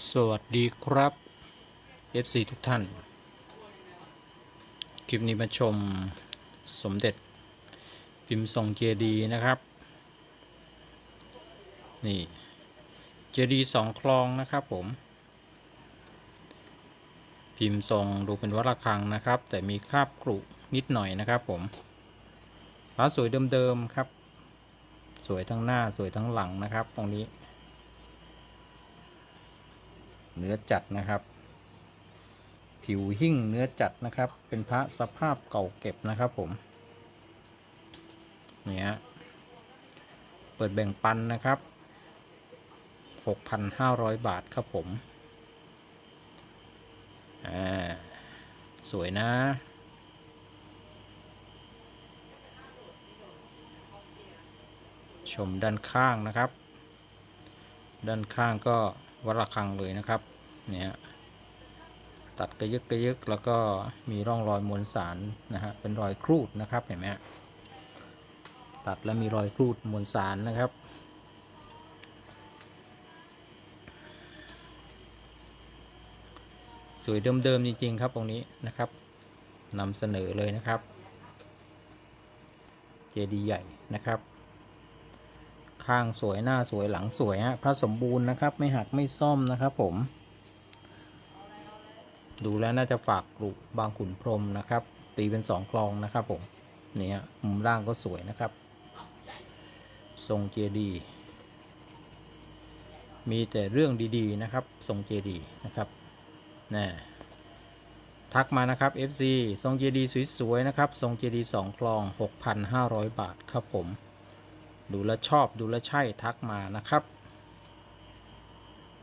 สวัสดีครับ FC ทุกท่าน คลิปนี้มาชมสมเด็จพิมพ์ทรงเจดีนะครับ นี่เจดีสองคลองนะครับผม พิมพ์ทรงดูเป็นวัดระฆังนะครับ แต่มีคราบกรุนิดหน่อยนะครับผมพระสวยเดิมๆครับ สวยทั้งหน้าสวยทั้งหลังนะครับ ตรงนี้ เนื้อจัดนะครับ ผิวหิ่งเนื้อจัดนะครับ เป็นพระสภาพเก่าเก็บนะครับผมเนี่ฮะเปิดแบ่งปันนะครับ 6,500 บาทครับผม อ่า สวยนะชมด้านข้างนะครับ ด้านข้างก็ วัดระฆังเลยนะครับ เนี่ยตัดกระยึกกระยึกแล้วก็มีร่องรอยมวลสารนะฮะเป็นรอยครูดนะครับเห็นไหมตัดแล้วมีรอยครูดมวลสารนะครับสวยเดิมๆจริง ๆ ครับตรงนี้นะครับนำเสนอเลยนะครับ เจดีย์ใหญ่นะครับ ข้างสวยหน้าสวยหลังสวยฮะพระสมบูรณ์นะครับ ไม่หักไม่ซ่อมนะครับผม ดูแล้วน่าจะฝากกรุบางขุนพรหมนะครับ ตีเป็นสองคลองนะครับผมเนี่ฮะมุมล่างก็สวยนะครับ ทรงเจดีมีแต่เรื่องดีๆนะครับ ทรงเจดีนะครับน่ทักมานะครับ FC ทรงเจดีสวยๆนะครับ ทรงเจดีสองคลอง 6,500 บาทครับผม ดูแลชอบดูแลใช่ทักมานะครับ